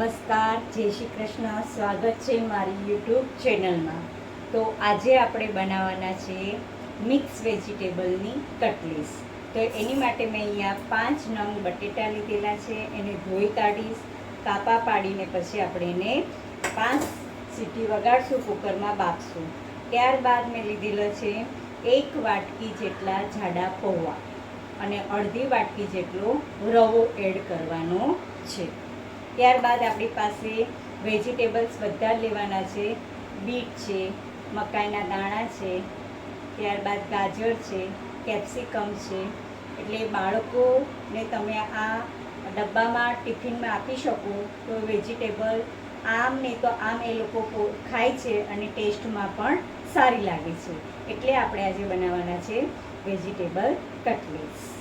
નમસ્કાર, જય શ્રી કૃષ્ણ. સ્વાગત છે મારી યુટ્યુબ ચેનલમાં. તો આજે આપણે બનાવવાના છે મિક્સ વેજીટેબલની કટલીસ તો એની માટે મેં અહીંયા પાંચ નંગ બટેટા લીધેલા છે, એને ધોઈ કાઢીશ. કાપા પાડીને પછી આપણે એને પાંચ સીટી વગાડશું, કુકરમાં બાફશું. ત્યારબાદ મેં લીધેલો છે એક વાટકી જેટલા જાડા પૌવા અને અડધી વાટકી જેટલો રવો એડ કરવાનો છે. ત્યારબાદ આપણી પાસે વેજીટેબલ્સ બધા લેવાના છે. બીટ છે, મકાઈના દાણા છે, ત્યારબાદ ગાજર છે, કેપ્સિકમ છે. એટલે બાળકોને તમે આ ડબ્બામાં ટિફિનમાં આપી શકો તો વેજીટેબલ આમ નહીં તો આમ એ લોકો ખાય છે અને ટેસ્ટમાં પણ સારી લાગે છે. એટલે આપણે આજે બનાવવાના છે વેજીટેબલ કટલેટ્સ.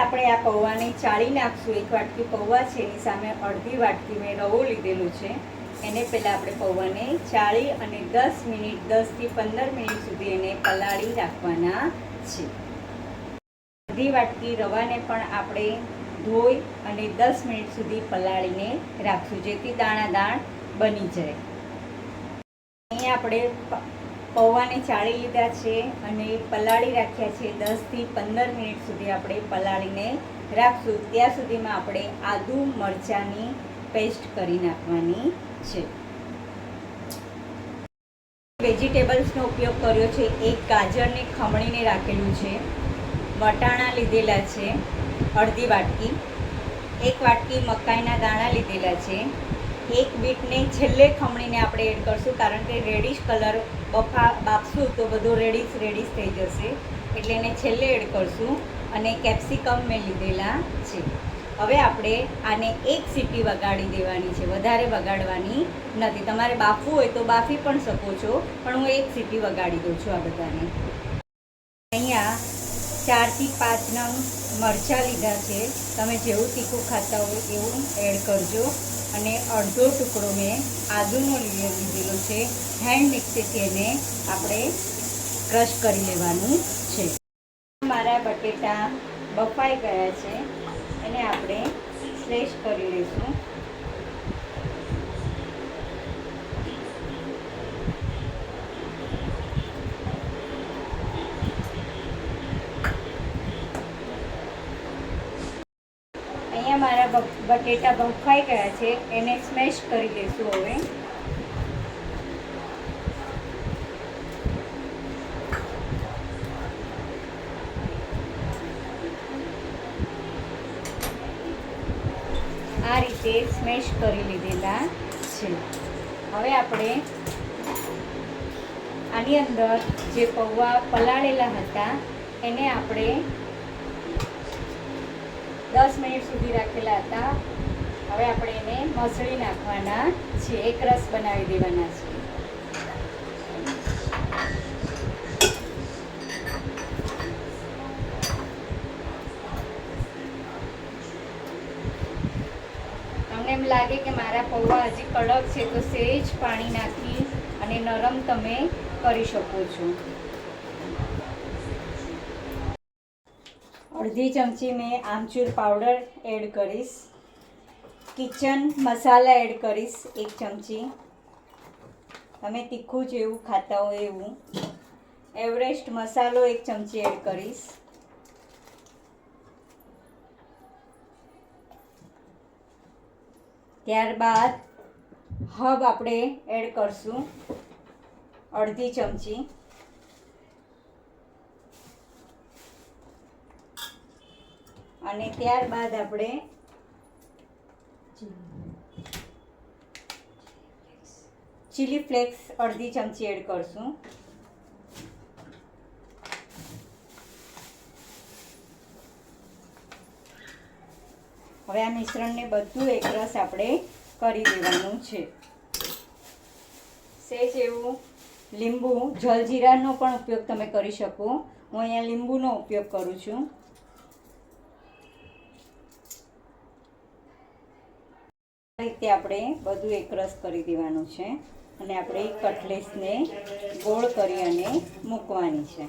આપણે આ પૌવાને ચાળી નાખશું. એક વાટકી પૌવા છે, એની સામે અડધી વાટકી મેં રવો લીધેલું છે. એને પહેલાં આપણે પૌવાને ચાળી અને દસ મિનિટ, દસથી પંદર મિનિટ સુધી એને પલાળી રાખવાના છે. અડધી વાટકી રવાને પણ આપણે ધોઈ અને દસ મિનિટ સુધી પલાળીને રાખશું, જેથી દાણા દાણ બની જાય. અહીંયા આપણે પૌવાને ચાળી લીધા છે અને પલાળી રાખ્યા છે. દસથી પંદર મિનિટ સુધી આપણે પલાળીને રાખશું. ત્યાં સુધીમાં આપણે આદુ મરચાંની પેસ્ટ કરી નાખવાની છે. વેજીટેબલ્સનો ઉપયોગ કર્યો છે. એક ગાજરને ખમણીને રાખેલું છે. વટાણા લીધેલા છે. અડધી વાટકી. એક વાટકી મકાઈના દાણા લીધેલા છે. એક બીટને છેલ્લે ખમણીને આપણે એડ કરશું કારણ કે રેડિશ કલર બફા બાફશું તો બધું રેડીસ રેડીસ થઈ જશે. એટલે એને છેલ્લે એડ કરશું અને કેપ્સિકમ મેં લીધેલા છે. હવે આપણે આને એક સીટી વગાડી દેવાની છે. વધારે વગાડવાની નથી. તમારે બાફવું હોય તો બાફી પણ શકો છો, પણ હું એક સીટી વગાડી દઉં છું આ બધાને. અહીંયા ચારથી પાંચ નંગ મરચાં લીધા છે. તમે જેવું તીખું ખાતા હોય એવું એડ કરજો. અને અડધો ટુકડો મેં આદુનો લીધે- લીધેલો છે. હેન્ડ મિક્સીથી એને આપણે ક્રશ કરી લેવાનું છે. મારા બટેટા બફાઈ ગયા છે. એને આપણે ફ્રેશ કરી લઈશું અહીંયા મારા બ- બટેટા બફાઈ ગયા છે, એને સ્મેશ કરી દઈશું હવે. આ રીતે સ્મેશ કરી લીધેલા છે. હવે આપણે આની અંદર જે પૌવા પલાળેલા હતા, એને આપણે દસ મિનિટ સુધી રાખેલા હતા. હવે આપણે એને મસળી નાખવાના છે એક રસ બનાવી દેવાના છે તમને એમ લાગે કે મારા પૌવા હજી કડક છે, તો સેજ પાણી નાખી અને નરમ તમે કરી શકો છો. અડધી ચમચી મેં આમચૂર પાવડર એડ કરીશ. કિચન મસાલા એડ કરીશ એક ચમચી. તમે તીખું જેવું ખાતા હોય એવું. એવરેસ્ટ મસાલો એક ચમચી એડ કરીશ. ત્યારબાદ હબ આપણે એડ કરશું. અડધી ચમચી. અને ત્યારબાદ આપણે ચીલી ફ્લેક્સ અડધી ચમચી એડ કરશું. હવે આ મિશ્રણને બધું એકરસ આપણે કરી દેવાનું છે. સેજ એવું લીંબુ, જલજીરાનો પણ ઉપયોગ તમે કરી શકો. હું અહીંયા લીંબુનો ઉપયોગ કરું છું. રીતે આપણે બધું એકરસ કરી દેવાનું છે અને આપણે કટલેસને ગોળ કરી અને મૂકવાની છે.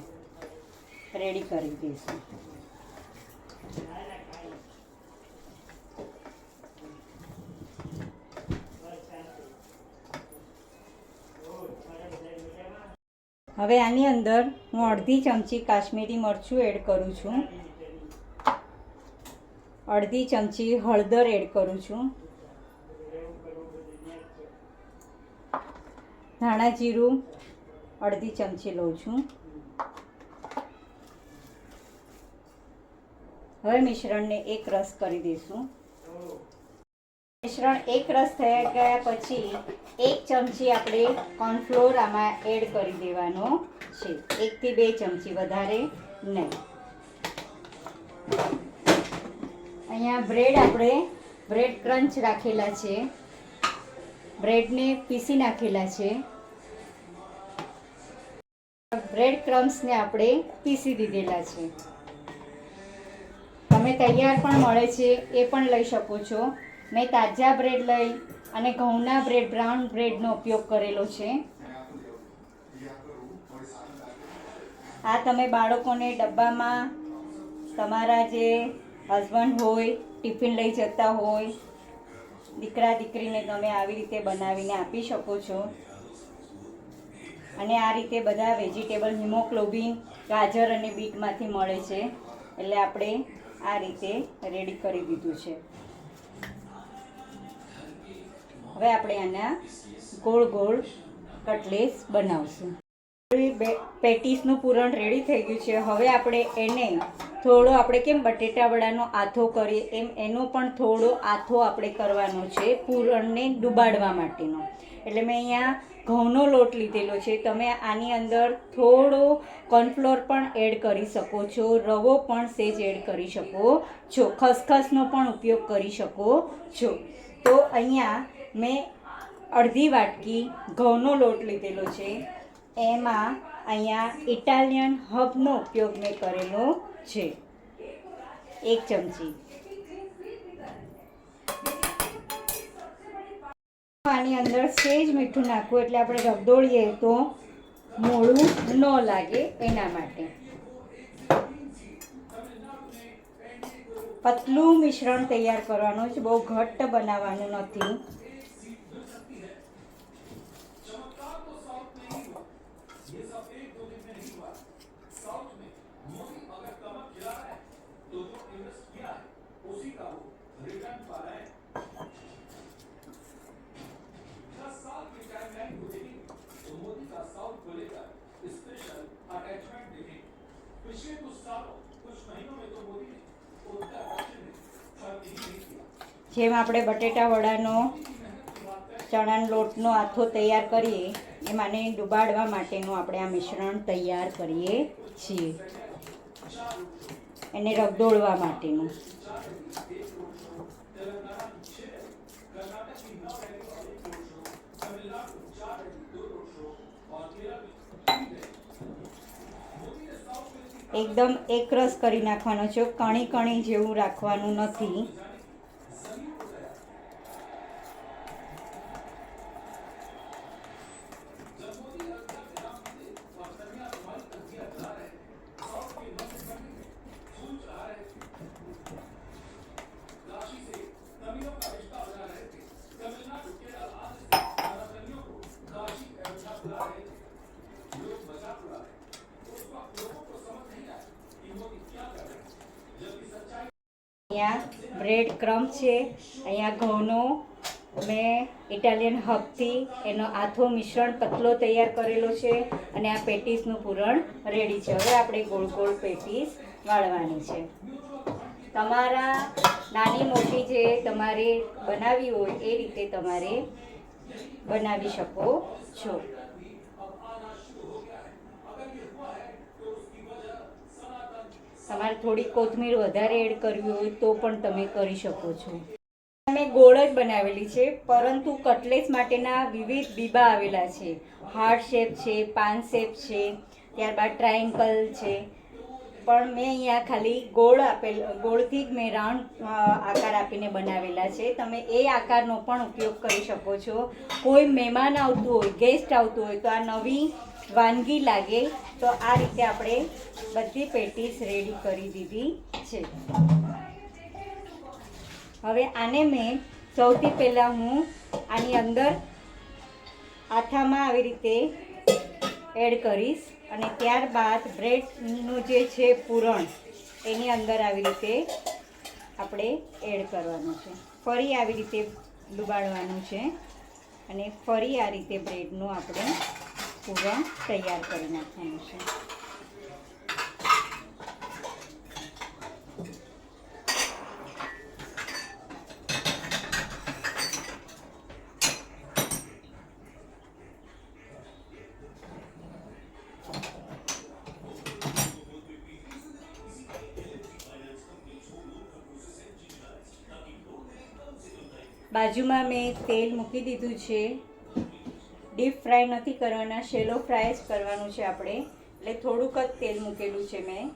રેડી કરી દઈશું. હવે આની અંદર હું અડધી ચમચી કાશ્મીરી મરચું એડ કરું છું. અડધી ચમચી હળદર એડ કરું છું. ધાણા જીરું અડધી ચમચી લઉં છું. હવે મિશ્રણને એક રસ કરી દઈશું. મિશ્રણ એક રસ થયા ગયા પછી એક ચમચી આપણે કોર્નફ્લોર આમાં એડ કરી દેવાનો છે. એકથી બે ચમચી વધારે નહીં. અહીંયા બ્રેડ આપણે બ્રેડ ક્રંચ રાખેલા છે. બ્રેડને પીસી નાખેલા છે. બ્રેડ ક્રમ્સને આપણે પીસી દીધેલા છે. તમે તૈયાર પણ મળે છે, એ પણ લઈ શકો છો. મેં તાજા બ્રેડ લઈ અને ઘઉંના બ્રેડ બ્રાઉન બ્રેડનો ઉપયોગ કરેલો છે. આ તમે બાળકોને ડબ્બામાં તમારા જે હસબન્ડ હોય ટિફિન લઈ જતા હોય દીકરા દીકરીને તમે આવી રીતે બનાવીને આપી શકો છો. અને આ રીતે બધા વેજીટેબલ હિમોગ્લોબિન, ગાજર અને બીટમાંથી મળે છે. એટલે આપણે આ રીતે રેડી કરી દીધું છે. હવે આપણે આના ગોળ ગોળ કટલેસ બનાવશું. પેટીસનું પૂરણ રેડી થઈ ગયું છે. હવે આપણે એને થોડો આપણે કેમ બટેટા વડાનો આથો કરીએ એમ એનો પણ થોડો આથો આપણે કરવાનો છે પૂરણને ડુબાડવા માટેનો. એટલે મેં અહીંયા ઘઉંનો લોટ લીધેલો છે. તમે આની અંદર થોડો કોર્નફ્લોર પણ એડ કરી શકો છો, રવો પણ સેજ એડ કરી શકો છો, ખસખસનો પણ ઉપયોગ કરી શકો છો. તો અહીંયા મેં અડધી વાટકી ઘઉંનો લોટ લીધેલો છે. એમાં અહીંયા ઇટાલિયન હબનો ઉપયોગ મેં કરેલો છે. એક ચમચી. આની અંદર સેજ મીઠું નાખવું એટલે આપણે રગદોળીએ તો મોડું ન લાગે એના માટે. પતલું મિશ્રણ તૈયાર કરવાનું છે. બહુ ઘટ્ટ બનાવવાનું નથી. જેમ આપણે બટેટા વડાનો ચણાના લોટનો આથો તૈયાર કરીએ, એમ આને ડુબાડવા માટેનું આપણે આ મિશ્રણ તૈયાર કરીએ છીએ. એને રગદોળવા માટેનું. એકદમ એકરસ કરી નાખવાનો છે. કણી કણી જેવું રાખવાનું નથી. અહીંયા બ્રેડ ક્રમ છે. અહીંયા ઘઉંનો મેં ઇટાલિયન હબથી એનો આથો મિશ્રણ પતલો તૈયાર કરેલો છે અને આ પેટીસનું પૂરણ રેડી છે. હવે આપણે ગોળ ગોળ પેટીસ વાળવાની છે. તમારા નાની મોટી જે તમારે બનાવવી હોય એ રીતે તમારે બનાવી શકો છો તમારે થોડી કોથમીર વધારે એડ કરવી હોય તો પણ તમે કરી શકો છો. મેં ગોળ જ બનાવેલી છે, પરંતુ કટલેસ માટેના વિવિધ બીબા આવેલા છે. હાર્ટ શેપ છે, પાન શેપ છે, ત્યારબાદ ટ્રાયંગલ છે. પણ મેં અહીંયા ખાલી ગોળ આપેલ, ગોળથી જ મેં રાઉન્ડ આકાર આપીને બનાવેલા છે. તમે એ આકારનો પણ ઉપયોગ કરી શકો છો. કોઈ મહેમાન આવતું હોય ગેસ્ટ આવતું હોય, તો આ નવી વાનગી લાગે. તો આ રીતે આપણે બધી પેટીસ રેડી કરી દીધી છે. હવે આને મેં સૌથી પહેલાં હું આની અંદર આથામાં આવી રીતે એડ કરીશ. અને ત્યારબાદ બ્રેડનું જે છે પૂરણ, એની અંદર આવી રીતે આપણે એડ કરવાનું છે. ફરી આવી રીતે ડુબાડવાનું છે અને ફરી આ રીતે બ્રેડનું આપણે પૂરણ તૈયાર કરી નાખવાનું છે. બાજુમાં મેં તેલ મૂકી દીધું છે. ડીપ ફ્રાય નથી કરવાના શેલો ફ્રાય જ કરવાનું છે આપણે. એટલે થોડુંક જ તેલ મૂકેલું છે મેં.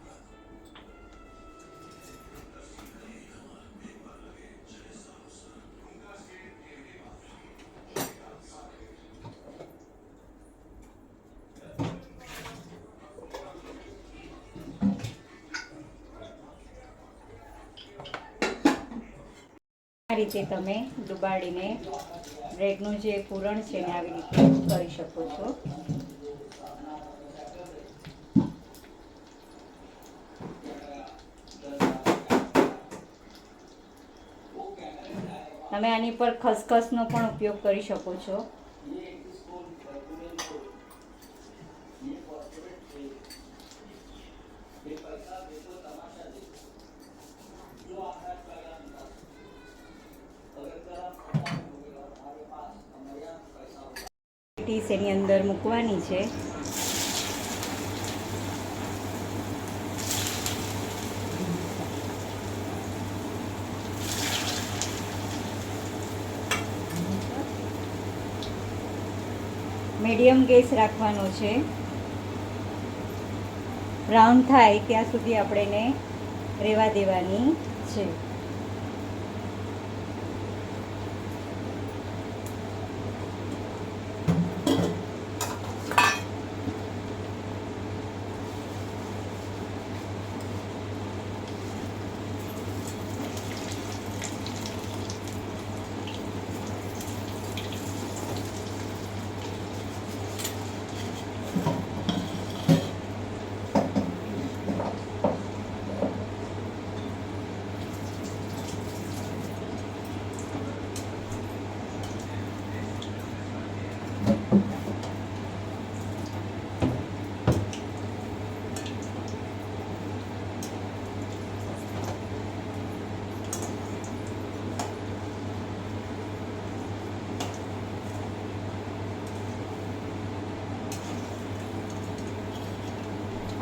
રીતે તમે ડુબાડીને બ્રેડનું જે પૂરણ છે ને આવી રીતે કરી શકો છો. તમે આની પર ખસખસનો પણ ઉપયોગ કરી શકો છો. પેટીસ એની અંદર મૂકવાની છે. મીડિયમ ગેસ રાખવાનો છે. બ્રાઉન થાય ત્યાં સુધી આપણે એને રહેવા દેવાની છે.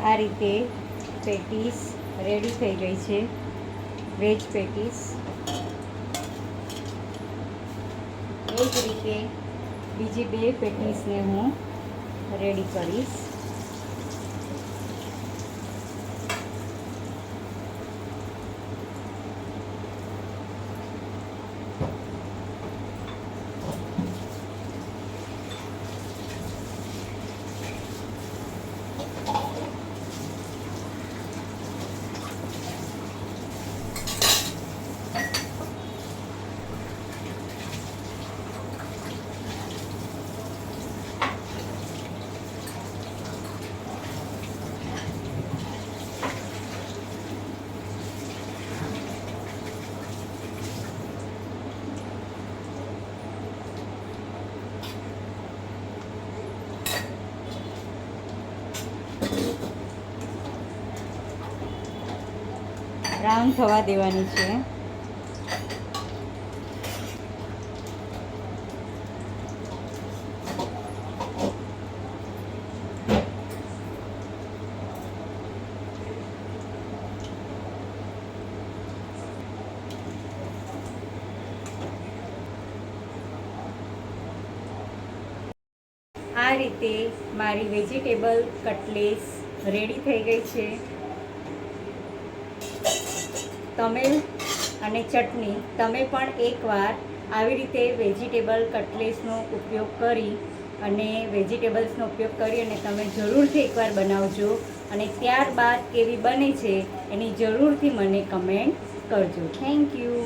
આ રીતે પેટીસ રેડી થઈ ગઈ છે. Veg patties. એ જ રીતે બીજી બે પેટીસને હું રેડી કરીશ. બ્રાઉન થવા દેવાની છે. આ રીતે મારી વેજીટેબલ કટલેસ રેડી થઈ ગઈ છે. તમેલ અને ચટણી તમે પણ એકવાર આવી રીતે વેજીટેબલ કટલેસનો ઉપયોગ કરી અને વેજીટેબલ્સનો ઉપયોગ કરી અને તમે જરૂરથી એકવાર બનાવજો અને ત્યારબાદ કેવી બને છે એની જરૂરથી મને કમેન્ટ કરજો. Thank you.